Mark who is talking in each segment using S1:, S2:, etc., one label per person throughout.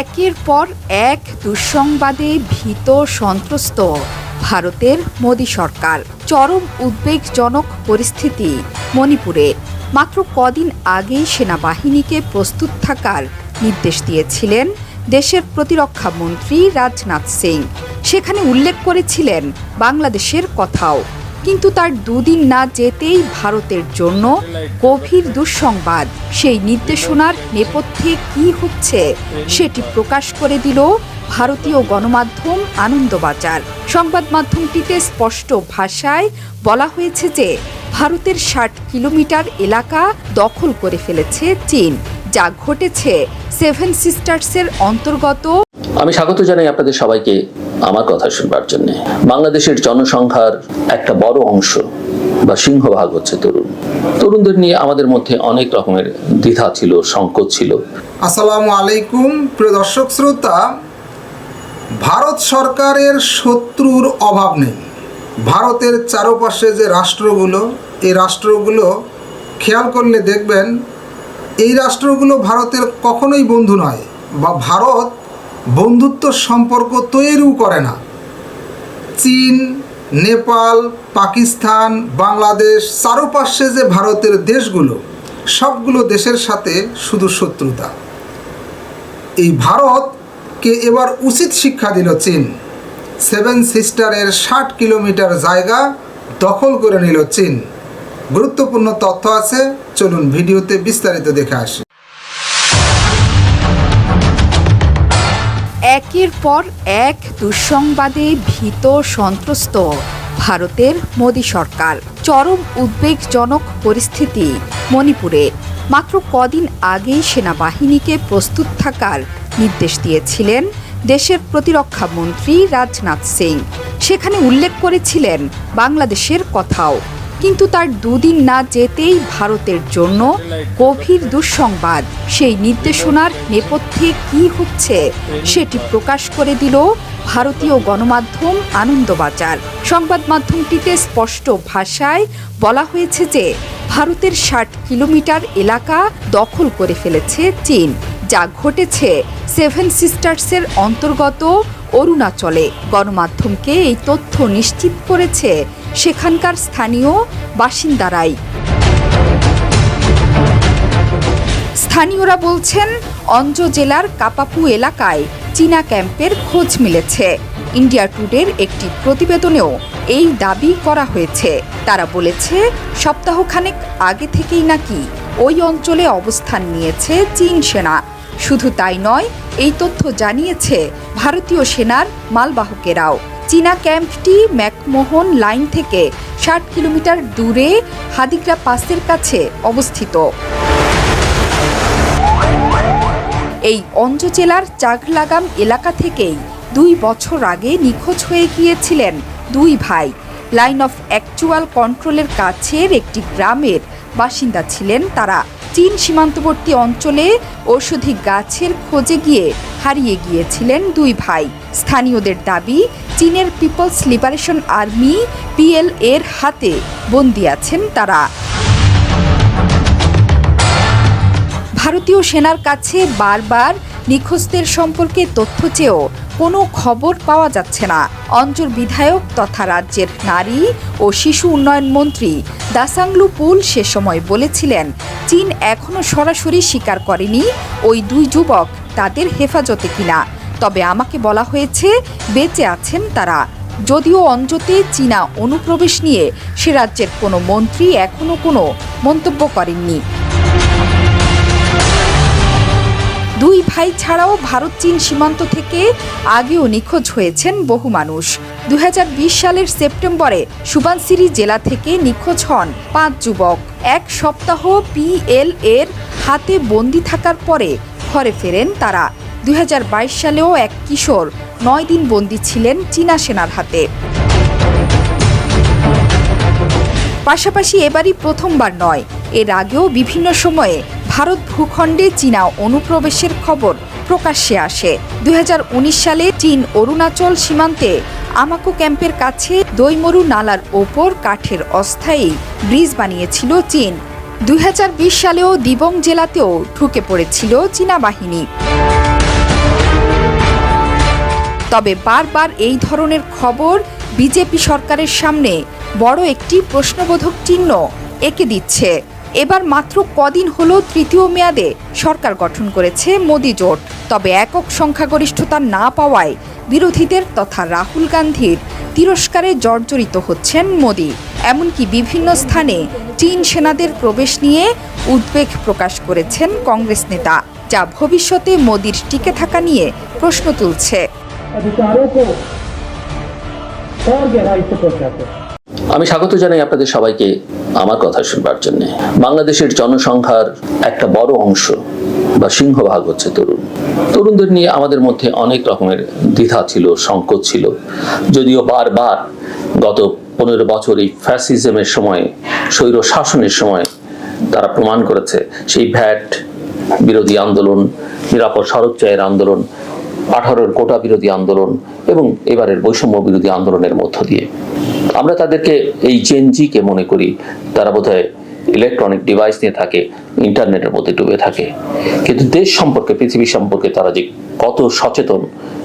S1: একের পর এক দুঃসংবাদে ভীত সন্ত্রস্ত ভারতের মোদী সরকার। চরম উদ্বেগজনক পরিস্থিতি মণিপুরে। মাত্র কদিন আগেই সেনাবাহিনীকে প্রস্তুত থাকার নির্দেশ দিয়েছিলেন দেশের প্রতিরক্ষা মন্ত্রী রাজনাথ সিং। সেখানে উল্লেখ করেছিলেন বাংলাদেশের কথাও। কিন্তু তার দুদিন না যেতেই ভারতের জন্য গভীর দুঃসংবাদ। সেই নির্দেশনার নেপথ্যে কি হচ্ছে, সেটি প্রকাশ করে দিল ভারতীয় গণমাধ্যম আনন্দবাজার। সংবাদ মাধ্যমটিতে স্পষ্ট ভাষায় বলা হয়েছে যে, ভারতের ষাট কিলোমিটার এলাকা দখল করে ফেলেছে চীন, যা ঘটেছে সেভেন সিস্টার্সের অন্তর্গত।
S2: আমি স্বাগত জানাই আপনাদের সবাইকে। আমার কথা শুনবার জন্য। বাংলাদেশের জনসংখ্যার একটা বড় অংশ বা সিংহভাগ হচ্ছে তরুণ। তরুণদের নিয়ে আমাদের মধ্যে অনেক রকমের দ্বিধা ছিল সংকট ছিল।
S3: আসসালামু আলাইকুম, প্রিয় দর্শক শ্রোতা। ভারত সরকারের শত্রুর অভাব নেই। ভারতের চারপাশে যে রাষ্ট্রগুলো, এই রাষ্ট্রগুলো, খেয়াল করলে দেখবেন, এই রাষ্ট্রগুলো ভারতের কখনোই বন্ধু নয়, বা ভারত বন্ধুত্ব সম্পর্ক তৈরিও করে না। চীন, নেপাল, পাকিস্তান, বাংলাদেশ, চারপাশে যে ভারতের দেশগুলো, সবগুলো দেশের সাথে শুধু শত্রুতা। এই ভারতকে এবার উচিত শিক্ষা দিল চীন। সেভেন সিস্টারের ষাট কিলোমিটার জায়গা দখল করে নিল চীন। গুরুত্বপূর্ণ তথ্য আছে, চলুন ভিডিওতে বিস্তারিত দেখে আসি।
S1: একের পর এক দুঃসংবাদে ভীত সন্ত্রস্ত ভারতের মোদী সরকার। চরম উদ্বেগজনক পরিস্থিতি মণিপুরে। মাত্র কদিন আগেই সেনাবাহিনীকে প্রস্তুত থাকার নির্দেশ দিয়েছিলেন দেশের প্রতিরক্ষা মন্ত্রী রাজনাথ সিং। সেখানে উল্লেখ করেছিলেন বাংলাদেশের কথাও। কিন্তু তার দুদিন না যেতেই ভারতের জন্য গভীর দুঃসংবাদ সেই নির্দেশনার নেপথ্যে কি হচ্ছে সেটি প্রকাশ করে দিল ভারতীয় গণমাধ্যম আনন্দবাজার। সংবাদ মাধ্যমটিতে স্পষ্ট ভাষায় বলা হয়েছে যে, ভারতের ষাট কিলোমিটার এলাকা দখল করে ফেলেছে চীন, যা ঘটেছে সেভেন সিস্টার্সের অন্তর্গত অরুণাচলে। গণমাধ্যমকে এই তথ্য নিশ্চিত করেছে সেখানকার স্থানীয় বাসিন্দারাই। স্থানীয়রা বলছেন, অঞ্জ জেলার কাপাপু এলাকায় চীনা ক্যাম্পের খোঁজ মিলেছে। ইন্ডিয়া টুডের একটি প্রতিবেদনেও এই দাবি করা হয়েছে। তারা বলেছে, সপ্তাহখানেক আগে থেকেই নাকি ওই অঞ্চলে অবস্থান নিয়েছে চীন সেনা। শুধু তাই নয়, এই তথ্য জানিয়েছে ভারতীয় সেনার মালবাহকেরাও। চীনা ক্যাম্পটি ম্যাকমোহন লাইন থেকে ষাট কিলোমিটার দূরে হাদিগ্রা পাসের কাছে অবস্থিত। এই অঞ্জ জেলার চাগলাগাম এলাকা থেকেই দুই বছর আগে নিখোঁজ হয়ে গিয়েছিলেন দুই ভাই। লাইন অফ অ্যাকচুয়াল কন্ট্রোলের কাছের একটি গ্রামের বাসিন্দা ছিলেন তারা। চীন সীমান্তবর্তী অঞ্চলে ঔষধি গাছের খোঁজে গিয়ে হারিয়ে গিয়েছিলেন দুই ভাই। স্থানীয়দের দাবি, চীনের পিপলস লিবারেশন আর্মি পিএল এর হাতে বন্দি আছেন তারা। ভারতীয় সেনার কাছে বারবার নিখোঁজদের সম্পর্কে তথ্য চেয়েও কোনো খবর পাওয়া যাচ্ছে না। অঞ্চল বিধায়ক তথা রাজ্যের নারী ও শিশু উন্নয়ন মন্ত্রী দাসাংলু পুল সে সময় বলেছিলেন, চীন এখনও সরাসরি স্বীকার করেনি ওই দুই যুবক তাদের হেফাজতে কিনা। তবে আমাকে বলা হয়েছে, বেঁচে আছেন তারা। যদিও অঞ্জতে চীনা অনুপ্রবেশ নিয়ে সে রাজ্যের কোনো মন্ত্রী এখনও কোনো মন্তব্য করেননি। দুই ভাই ছাড়াও ভারত চীন সীমান্ত থেকে আগেও নিখোঁজ হয়েছেন বহু মানুষ। দুই হাজার বিশ সালের সেপ্টেম্বরে সুবানসিরি জেলা থেকে নিখোঁজ হন পাঁচ যুবক। এক সপ্তাহ পিএল এর হাতে বন্দি থাকার পরে ঘরে ফেরেন তারা। দু হাজার বাইশ সালেও এক কিশোর নয় দিন বন্দি ছিলেন চীনা সেনার হাতে। পাশাপাশি এবারই প্রথমবার নয়। এর আগেও বিভিন্ন সময়ে ভারত ভূখণ্ডে চীনা অনুপ্রবেশের খবর প্রকাশ্যে আসে। দু হাজার উনিশ সালে চীন অরুণাচল সীমান্তে আমাকো ক্যাম্পের কাছে দৈমরু নালার ওপর কাঠের অস্থায়ী ব্রিজ বানিয়েছিল চীন। দুই হাজার বিশ সালেও দিবং জেলাতেও ঢুকে পড়েছিল চীনা বাহিনী। তবে বারবার এই ধরনের খবর বিজেপি সরকারের সামনে বড় একটি প্রশ্নবোধক চিহ্ন এঁকে দিচ্ছে। এবার মাত্র কদিন হলো তৃতীয় মেয়াদে সরকার গঠন করেছে মোদি জোট। তবে একক সংখ্যাগরিষ্ঠতা না পাওয়ায় বিরোধীদের তথা রাহুল গান্ধীর তিরস্কারে জর্জরিত হচ্ছেন মোদি। এমনকি বিভিন্ন স্থানে চীন সেনাদের প্রবেশ নিয়ে উদ্বেগ প্রকাশ করেছেন কংগ্রেস নেতা, যা ভবিষ্যতে মোদির টিকে থাকা নিয়ে প্রশ্ন তুলছে।
S2: আমি স্বাগত জানাই আপনাদের সবাইকে আমার কথা শুনবার জন্য। বাংলাদেশের জনসংখ্যার একটা বড় অংশ বা সিংহভাগ হচ্ছে তরুণ। তরুণদের নিয়ে আমাদের মধ্যে অনেক রকমের দ্বিধা ছিল, সংকোচ ছিল। যদিও বারবার গত পনেরো বছর এই ফ্যাসিজমের সময়, স্বৈর শাসনের সময় তারা প্রমাণ করেছে, সেই ভ্যাট, বিরোধী আন্দোলন, নিরাপদ সড়ক চায়ের আন্দোলন আঠারোর কোটা বিরোধী আন্দোলন এবং এবারের বৈষম্য বিরোধী আন্দোলনের মধ্য দিয়ে। আমরা তাদেরকে এই জেনজিকে মনে করি, তারা বোধহয় ইলেকট্রনিক ডিভাইস নিয়ে থাকে ইন্টারনেটের মধ্যে ডুবে থাকে। কিন্তু দেশ সম্পর্কে, পৃথিবী সম্পর্কে তারা যে কত সচেতন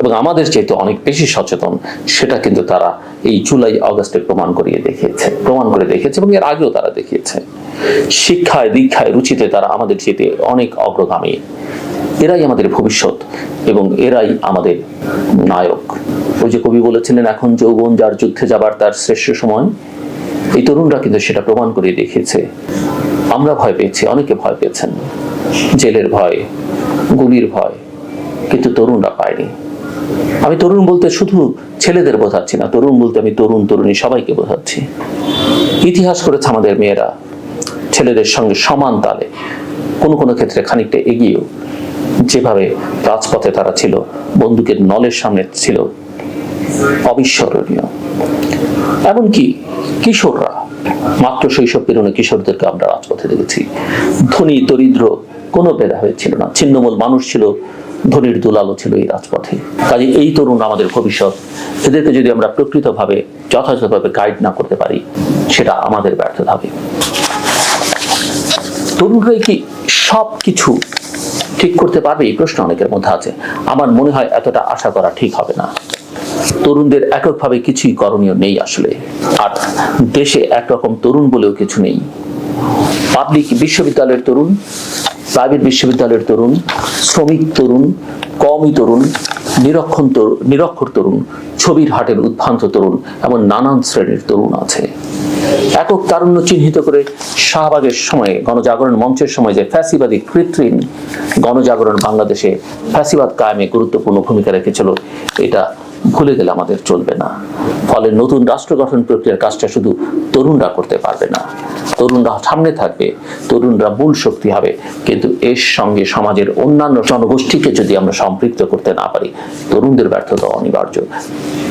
S2: এবং আমাদের চাইতে অনেক বেশি সচেতন, সেটা কিন্তু তারা এই জুলাই আগস্টে প্রমাণ করিয়ে দেখিয়েছে, প্রমাণ করে দেখিয়েছে এবং এর আগেও তারা দেখিয়েছে। শিক্ষায়, দীক্ষায় রুচিতে তারা আমাদের চেয়ে অনেক অগ্রগামী। এরাই আমাদের ভবিষ্যৎ এবং এরাই আমাদের নায়ক। ওই যে কবি বলেছিলেন, এখন যৌবন যার যুদ্ধে যাবার তার শ্রেষ্ঠ সময়। এই তরুণরা কিন্তু সেটা প্রমাণ করে দেখিয়েছে। আমরা ভয় পেয়েছি, অনেকে ভয় পেয়েছেন। জেলের ভয়, গুলির ভয়, কিন্তু তরুণরা পায়নি। আমি তরুণ বলতে শুধু ছেলেদের বোঝাচ্ছি না, তরুণ বলতে আমি তরুণ, তরুণী সবাইকে বোঝাচ্ছি। ইতিহাস করেছে আমাদের মেয়েরা, ছেলেদের সঙ্গে সমান তালে, কোনো কোনো ক্ষেত্রে খানিকটা এগিয়েও। যেভাবে রাজপথে তারা ছিল, বন্দুকের নলের সামনে ছিল অবিস্মরণীয়। এমনকি কিশোররা, মাত্র শৈশব পেরোনো কিশোরদেরকে আমরা রাজপথে দেখেছি। ধনী, দরিদ্র, কোনো ভেদাভেদ ছিল না। ছিন্নমূল মানুষ ছিল, ধনির দুলালো ছিল এই রাজপথে। কাজে এই তরুণ আমাদের ভবিষ্যৎ, এদেরকে যদি আমরা প্রকৃতভাবে, যথাযথভাবে গাইড না করতে পারি, সেটা আমাদের ব্যর্থতা হবে। তরুণরাই কি সব কিছু ঠিক করতে পারবে এই প্রশ্ন অনেকের মধ্যে আছে। আমার মনে হয় এতটা আশা করা ঠিক হবে না। তরুণদের এককভাবে কিছুই করণীয় নেই আসলে। আর দেশে একরকম তরুণ বলেও কিছু নেই। পাবলিক বিশ্ববিদ্যালয়ের তরুণ, প্রাইভেট বিশ্ববিদ্যালয়ের তরুণ, শ্রমিক তরুণ, কমই তরুণ নিরক্ষর তরুণ, ছবির হাটের উদ্ভ্রান্ত তরুণ, এমন নানান শ্রেণির তরুণ আছে। একক তারুণ্য চিহ্নিত করে শাহবাগের সময়ে, গণজাগরণ মঞ্চের সময় যে ফ্যাসিবাদী কৃত্রিম গণজাগরণ বাংলাদেশে ফ্যাসিবাদ কায়েমে গুরুত্বপূর্ণ ভূমিকা রেখেছিল, এটা ভুলে গেলে আমাদের চলবে না। ফলে নতুন রাষ্ট্র গঠন প্রক্রিয়ার কাজটা শুধু তরুণরা করতে পারবে না। তরুণরা সামনে থাকবে, তরুণরা মূল শক্তি হবে। কিন্তু এর সঙ্গে সমাজের অন্যান্য জনগোষ্ঠীকে যদি আমরা সম্পৃক্ত করতে না পারি, তরুণদের ব্যর্থতা অনিবার্য।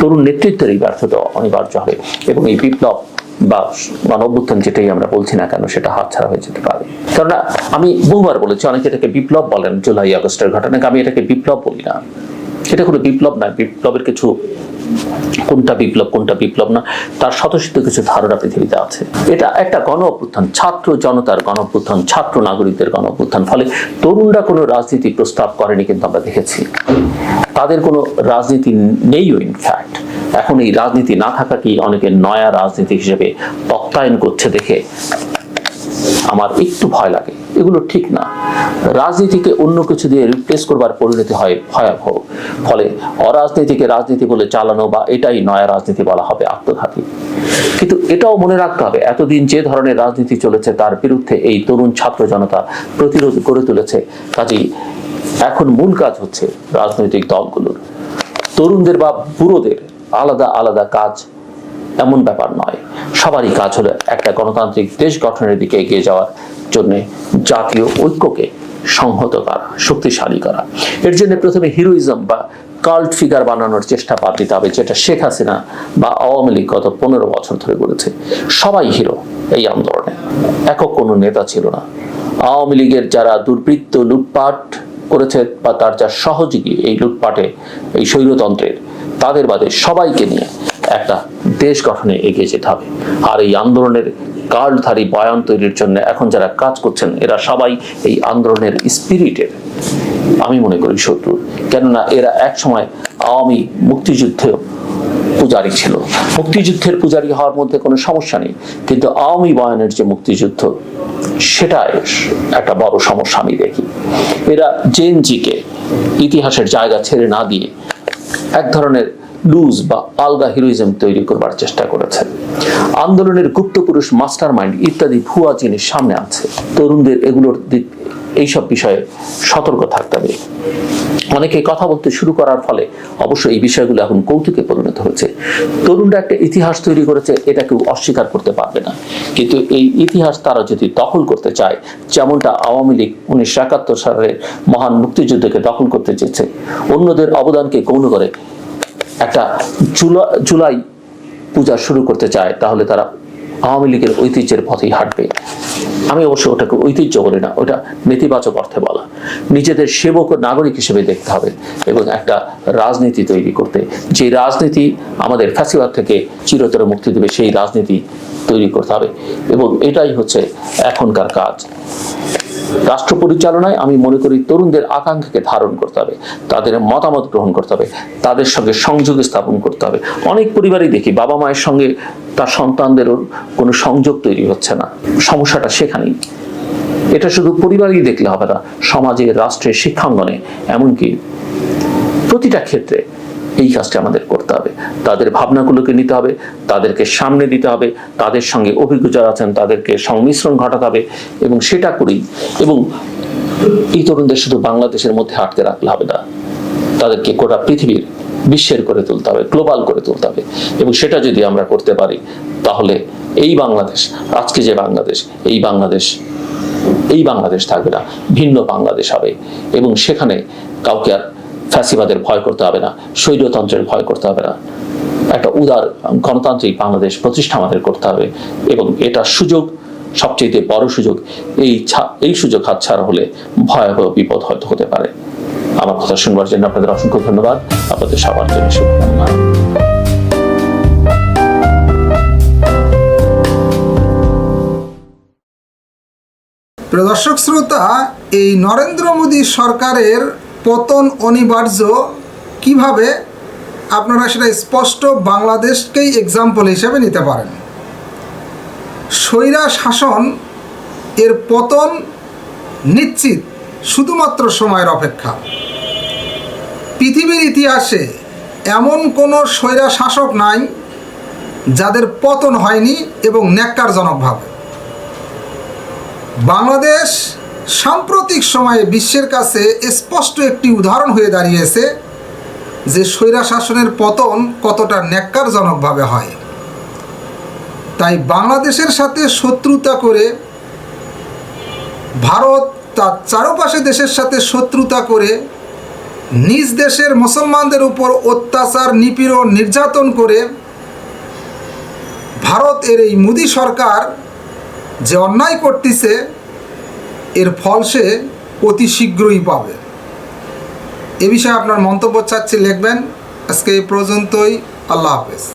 S2: তরুণ নেতৃত্বের এই ব্যর্থতা অনিবার্য হবে। এবং এই বিপ্লব বা গণঅভ্যুত্থান যেটাই আমরা বলছি না কেন, সেটা হাতছাড়া হয়ে যেতে পারে। কেননা, আমি বহুবার বলেছি, অনেকে এটাকে বিপ্লব বলেন জুলাই, আগস্টের ঘটনাকে আমি এটাকে বিপ্লব বলি না। এটা কোনো বিপ্লব না, বিপ্লবের কিছু কোনটা বিপ্লব কোনটা বিপ্লব না, তার স্বতঃসিদ্ধ কিছু ধারণা পৃথিবীতে আছে। এটা একটা গণ অভ্যুত্থান ছাত্র জনতার গণ অভ্যুত্থান ছাত্র নাগরিকদের গণ অভ্যুত্থান ফলে তরুণরা কোনো রাজনীতি প্রস্তাব করেনি কিন্তু আমরা দেখেছি। তাদের কোনো রাজনীতি নেইও ইনফ্যাক্ট এখন এই রাজনীতি না থাকাকেই অনেকে নয়া রাজনীতি হিসেবে তত্ত্বায়ন করছে দেখে আমার একটু ভয় লাগে। এগুলো ঠিক না। রাজনীতিকে অন্য কিছু দিয়ে রিপ্লেস করবার পরিণতি হয় ভয়াবহ। ফলে অরাজনীতিকে রাজনীতি বলে চালানো বা এটাই নয়া রাজনীতি বলা হবে আত্মঘাতী। কিন্তু এটাও মনে রাখতে হবে, এতদিন যে ধরনের রাজনীতি চলেছে তার বিরুদ্ধে এই তরুণ ছাত্র জনতা প্রতিরোধ গড়ে তুলেছে। কাজেই এখন মূল কাজ হচ্ছে রাজনৈতিক দলগুলোর। তরুণদের বা বুড়োদের আলাদা আলাদা কাজ এমন ব্যাপার নয়। সবারই কাজ হলো একটা গণতান্ত্রিক দেশ গঠনের দিকে এগিয়ে যাওয়ার জন্য জাতীয় ঐক্যকে সংহত করা, শক্তিশালী করা। এর জন্য প্রথমে হিরোইজম বা কাল্ট ফিগার বানানোর চেষ্টা বাদ দিতে হবে, যেটা শেখ হাসিনা বা আওয়ামী লীগ গত পনেরো বছর ধরে করেছে। সবাই হিরো এই আন্দোলনে। একক কোনো নেতা ছিল না। আওয়ামী লীগের যারা দুর্বৃত্ত লুটপাট করেছে বা তার যা সহযোগী এই লুটপাটে, এই স্বৈরতন্ত্রের তাদের বাদে সবাইকে নিয়ে একটা দেশ গঠনে এগিয়ে যেতে হবে। আর এই আন্দোলনের কার্ডধারী বয়ান তৈরির জন্য এখন যারা কাজ করছেন, এরা সবাই এই আন্দোলনের স্পিরিটের আমি মনে করি শত্রু, কেননা এরা এক সময় আওয়ামী মুক্তিযুদ্ধ পূজারী ছিল। মুক্তিযুদ্ধের পূজারী হওয়ার মধ্যে কোনো সমস্যা নেই, কিন্তু আওয়ামী বয়ানের যে মুক্তিযুদ্ধ, সেটা একটা বড় সমস্যা আমি দেখি। এরা জেএনজিকে ইতিহাসের জায়গা ছেড়ে না দিয়ে এক ধরনের লুজ বা আলগা হিরোইজম তৈরি করবার চেষ্টা করেছে। আন্দোলনের গুপ্তপুরুষ মাস্টার মাইন্ড ইত্যাদি ভুয়া জিনিস সামনে আছে তরুণদের এগুলোর দিক এইসব বিষয়ে সতর্ক থাকতে হবে। অনেকে কথা বলতে শুরু করার ফলে অবশ্য এই বিষয়গুলো এখন কৌতুকে পরিণত হয়েছে। তরুণরা একটা ইতিহাস তৈরি করেছে, এটা কেউ অস্বীকার করতে পারবে না। কিন্তু এই ইতিহাস তারা যদি দখল করতে চায়, যেমনটা আওয়ামী লীগ উনিশশো একাত্তর সালের মহান মুক্তিযুদ্ধকে দখল করতে চেয়েছে, অন্যদের অবদানকে গৌণ করে একটা জুলা, জুলাই পূজা শুরু করতে চায়, তাহলে তারা আওয়ামী লীগের ঐতিহ্যের পথেই হাঁটবে। আমি অবশ্য ওটাকে ঐতিহ্য বলি না, ওটা নেতিবাচক অর্থে বলা। নিজেদের সেবক ও নাগরিক হিসেবে দেখতে হবে এবং একটা রাজনীতি তৈরি করতে। যে রাজনীতি আমাদের ফ্যাসিবাদ থেকে চিরতরে মুক্তি দেবে, সেই রাজনীতি তৈরি করতে হবে এবং এটাই হচ্ছে এখনকার কাজ। রাষ্ট্র পরিচালনায় আমি মনে করি তরুণদের আকাঙ্ক্ষাকে ধারণ করতে হবে, তাদের মতামত গ্রহণ করতে হবে, তাদের সঙ্গে সংযোগ স্থাপন করতে হবে। অনেক পরিবারই দেখি বাবা মায়ের সঙ্গে তার সন্তানদেরও কোনো সংযোগ তৈরি হচ্ছে না, সমস্যাটা সেখানেই। এটা শুধু পরিবারই দেখলে হবে না, সমাজে, রাষ্ট্রে, শিক্ষাঙ্গনে, এমনকি প্রতিটা ক্ষেত্রে এই কাজটা আমাদের করতে হবে। তাদের ভাবনাগুলোকে নিতে হবে, তাদেরকে সামনে দিতে হবে, তাদের সঙ্গে অভিজ্ঞ যারা আছেন তাদেরকে সংমিশ্রণ ঘটাতে হবে এবং সেটা করি এবং এই তরুণদের শুধু বাংলাদেশের মধ্যে আটকে রাখলে হবে না, তাদেরকে গোটা পৃথিবীর বিশ্বের করে তুলতে হবে, গ্লোবাল করে তুলতে হবে এবং সেটা যদি আমরা করতে পারি, তাহলে এই বাংলাদেশ, আজকে যে বাংলাদেশ, এই বাংলাদেশ এই বাংলাদেশ থাকবে না, ভিন্ন বাংলাদেশ হবে এবং সেখানে কাউকে আর ফ্যাসিবাদের ভয় করতে হবে না, স্বৈরতন্ত্রের ভয় করতে হবে না। একটা উদার গণতান্ত্রিক বাংলাদেশ প্রতিষ্ঠা আমাদের করতে হবে এবং এটা সুযোগ, সবচেয়ে বড় সুযোগ, এই এই সুযোগ হাতছাড়া হলে ভয়াবহ বিপদ হয়তো হতে পারে। আমার কথা শুনবার জন্য আপনাদের অসংখ্য ধন্যবাদ। আপনাদের সবার জন্য শুভকামনা।
S3: প্রিয় দর্শক, শ্রোতা, এই নরেন্দ্র মোদী সরকারের পতন অনিবার্য। কীভাবে? আপনারা সেটা স্পষ্ট বাংলাদেশকেই এক্সাম্পল হিসেবে নিতে পারেন। স্বৈরা শাসন এর পতন নিশ্চিত, শুধুমাত্র সময়ের অপেক্ষা। পৃথিবীর ইতিহাসে এমন কোনো স্বৈরা শাসক নাই, যাদের পতন হয়নি এবং ন্যাক্কারজনকভাবে। বাংলাদেশ সাম্প্রতিক সময়ে বিশ্বের কাছে স্পষ্ট একটি উদাহরণ হয়ে দাঁড়িয়েছে যে স্বৈরা শাসনের পতন কতটা ন্যাক্কারজনকভাবে হয়। তাই বাংলাদেশের সাথে শত্রুতা করে, ভারত তার চারপাশে দেশের সাথে শত্রুতা করে, নিজ দেশের মুসলমানদের উপর অত্যাচার নিপীড়ন নির্যাতন করে, ভারত এর এই মোদী সরকার যে অন্যায় করতেছে এর ফল সে অতি শীঘ্রই পাবে। এ বিষয়ে আপনার মন্তব্য চাচ্ছি, লিখবেন। আজকে এই পর্যন্তই, আল্লাহ হাফেজ।